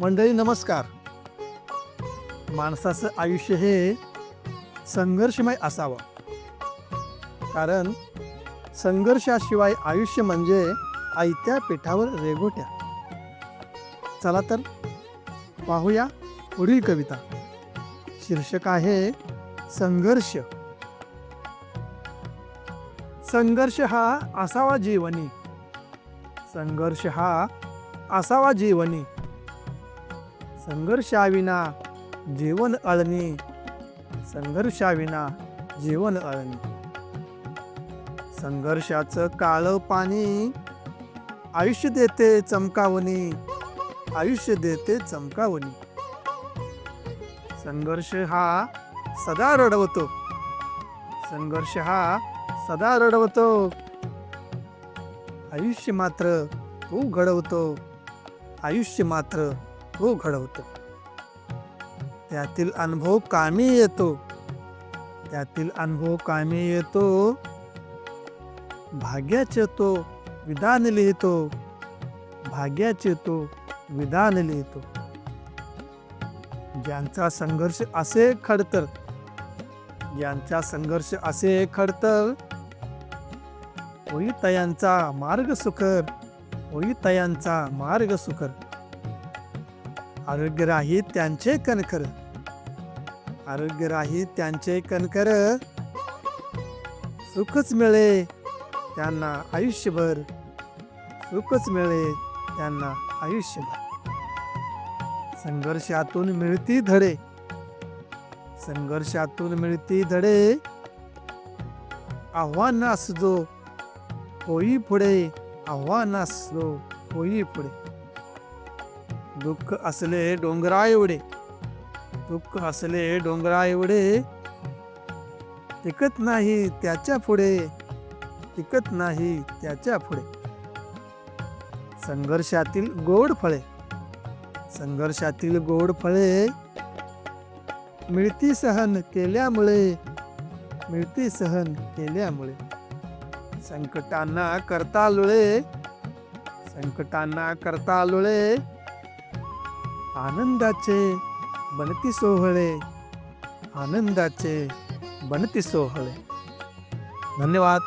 मंडळी नमस्कार. माणसाचं आयुष्य हे संघर्षमय असावं. कारण संघर्षाशिवाय आयुष्य म्हणजे आयत्या पिठावर रेघोट्या चला तर पाहूया पुढील कविता. शीर्षक आहे संघर्ष. संघर्ष हा असावा जीवनी. संघर्ष हा असावा जीवनी. संघर्षाविना जीवन अळणी. संघर्षाविना जीवन अळणी. संघर्षाचं काळं पाणी आयुष्य देते चमकावणी. आयुष्य देते चमकावणी. संघर्ष हा सदा रडवतो. संघर्ष हा सदा रडवतो. आयुष्य मात्र तू घडवतो. आयुष्य मात्र तू घडवतो. त्यातील अनुभव कामी येतो. त्यातील अनुभव कामी येतो. भाग्याचे येतो विधान लिहितो. भाग्याचे येतो विधान लिहितो. ज्यांचा संघर्ष असे खडतर ज्यांचा संघर्ष असे खडतर होई तयांचा मार्ग सुकर होई तयांचा मार्ग सुकर. आरोग्यराही त्यांचे कणखर. आरोग्यराही त्यांचे कणखर. सुखच मिळे त्यांना आयुष्यभर. सुखच मिळे त्यांना आयुष्यभर. संघर्षातून मिळती धडे. संघर्षातून मिळती धडे. आव्हान असजो होई पुढे. आव्हान असलो होई पुढे. दुःख असले डोंगरा एवढे. दुःख असले डोंगरा एवढे. टिकत नाही त्याच्या पुढे. टिकत नाही त्याच्या पुढे. संघर्षातील गोड फळे. संघर्षातील गोड फळे मिळती सहन केल्यामुळे. मिळती सहन केल्यामुळे. संकटांना करता लुळे. संकटांना करता लुळे. आनंदाचे बनती सोहळे आनंदाचे बनती सोहळे. धन्यवाद.